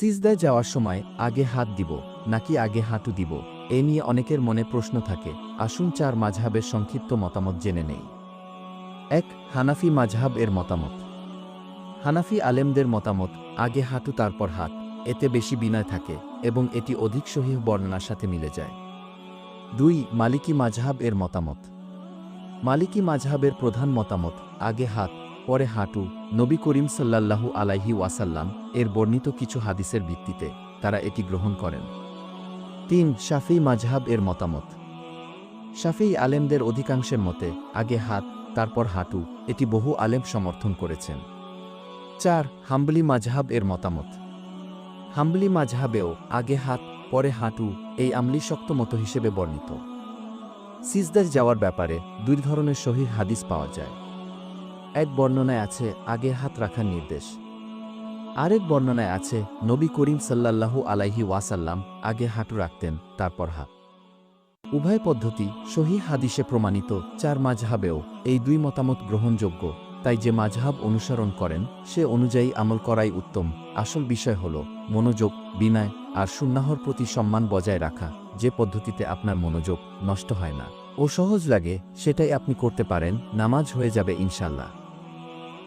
সিজদায় যাওয়ার সময় আগে হাত দিব, নাকি আগে হাঁটু দিব, এ নিয়ে অনেকের মনে প্রশ্ন থাকে। আসুন চার মাঝহাবের সংক্ষিপ্ত মতামত জেনে নেই। এক, হানাফি মাঝহাব এর মতামত। হানাফি আলেমদের মতামত, আগে হাঁটু তারপর হাত, এতে বেশি বিনয় থাকে এবং এটি অধিক সহিহ বর্ণনার সাথে মিলে যায়। দুই, মালিকি মাঝহাব এর মতামত। মালিকি মাঝহাবের প্রধান মতামত, আগে হাত পরে হাঁটু, নবী করিম সাল্লাল্লাহু আলাইহি ওয়াসাল্লাম এর বর্ণিত কিছু হাদিসের ভিত্তিতে তারা এটি গ্রহণ করেন। তিন, শাফি মাঝহাব এর মতামত। শাফি আলেমদের অধিকাংশের মতে, আগে হাত, তারপর হাঁটু, এটি বহু আলেম সমর্থন করেছেন। চার, হাম্বলি মাঝহাব এর মতামত। হাম্বলি মাঝহাবেও আগে হাত, পরে হাঁটু এই আমলি শক্ত মতো হিসেবে বর্ণিত। সিজদার যাওয়ার ব্যাপারে দুই ধরনের সহিহ হাদিস পাওয়া যায়। এক বর্ণনায় আছে, আগে হাত রাখার নির্দেশ। আরেক বর্ণনায় আছে, নবী করিম সাল্লাল্লাহু আলাইহি ওয়াসাল্লাম আগে হাঁটু রাখতেন, তারপর হাত। উভয় পদ্ধতি সহি হাদিসে প্রমাণিত, চার মাঝহাবেও এই দুই মতামত গ্রহণযোগ্য। তাই যে মাঝহাব অনুসরণ করেন, সে অনুযায়ী আমল করাই উত্তম। আসল বিষয় হল মনোযোগ, বিনয় আর সুন্নাহর প্রতি সম্মান বজায় রাখা। যে পদ্ধতিতে আপনার মনোযোগ নষ্ট হয় না। ও সহজ লাগে, সেটাই আপনি করতে পারেন, নামাজ হয়ে যাবে ইনশাল্লাহ